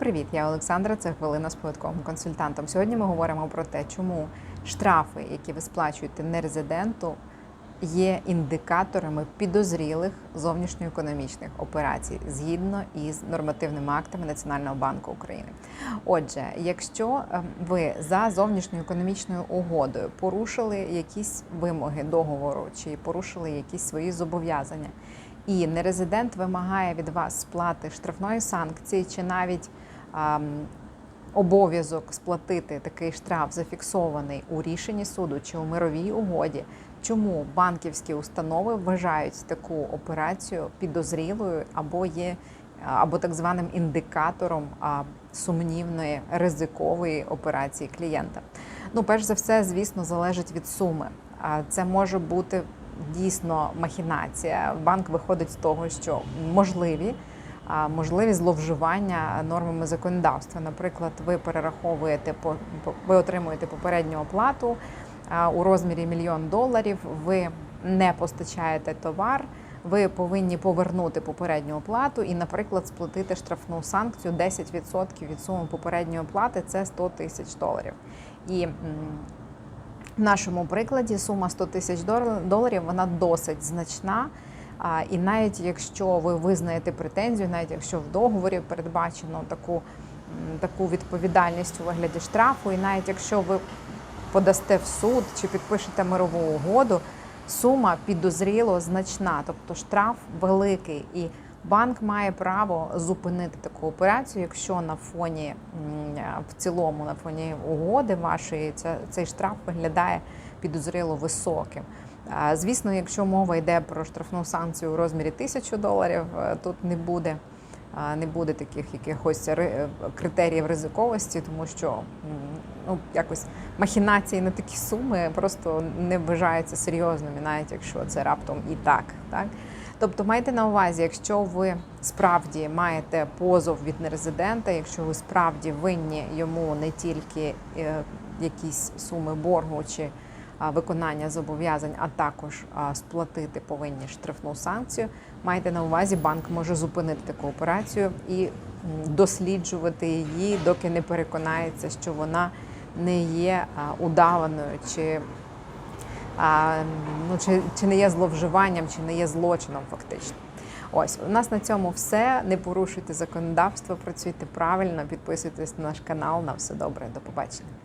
Привіт, я Олександра. Це хвилина з податковим консультантом. Сьогодні ми говоримо про те, чому штрафи, які ви сплачуєте нерезиденту, є індикаторами підозрілих зовнішньоекономічних операцій згідно із нормативними актами Національного банку України. Отже, якщо е, ви за зовнішньоекономічною угодою порушили якісь вимоги договору чи порушили якісь свої зобов'язання, і нерезидент вимагає від вас сплати штрафної санкції чи навіть обов'язок сплатити такий штраф зафіксований у рішенні суду чи у мировій угоді. Чому банківські установи вважають таку операцію підозрілою або є або так званим індикатором сумнівної ризикової операції клієнта? Ну, перш за все, звісно, залежить від суми. Це може бути дійсно махінація. Банк виходить з того, що можливі можливі зловживання нормами законодавства. Наприклад, ви перераховуєте ви отримуєте попередню оплату у розмірі мільйон доларів. Ви не постачаєте товар. Ви повинні повернути попередню оплату і, наприклад, сплатити штрафну санкцію 10% від суми попередньої оплати це 100 тисяч доларів. І в нашому прикладі сума 100 тисяч доларів вона досить значна. А, І навіть якщо ви визнаєте претензію, навіть якщо в договорі передбачено таку, таку відповідальність у вигляді штрафу, і навіть якщо ви подасте в суд чи підпишете мирову угоду, сума підозріло значна, тобто штраф великий. І банк має право зупинити таку операцію, якщо на фоні в цілому, на фоні угоди вашої ця- цей штраф виглядає підозріло високим. Звісно, якщо мова йде про штрафну санкцію у розмірі тисячу доларів, е, тут не буде. Не буде таких якихось е, критеріїв ризиковості, тому що ну якось махінації на такі суми просто не вважаються серйозними, навіть якщо це раптом і так. так? Тобто майте на увазі, якщо ви справді маєте позов від нерезидента, якщо ви справді винні йому не тільки е, якісь суми боргу чи виконання зобов'язань, а також сплатити повинні штрафну санкцію. Майте на увазі, банк може зупинити таку операцію і досліджувати її, доки не переконається, що вона не є удаваною чи, ну, чи, чи не є зловживанням, чи не є злочином фактично. Ось у нас на цьому все. Не порушуйте законодавство, працюйте правильно, підписуйтесь на наш канал. На все добре. До побачення.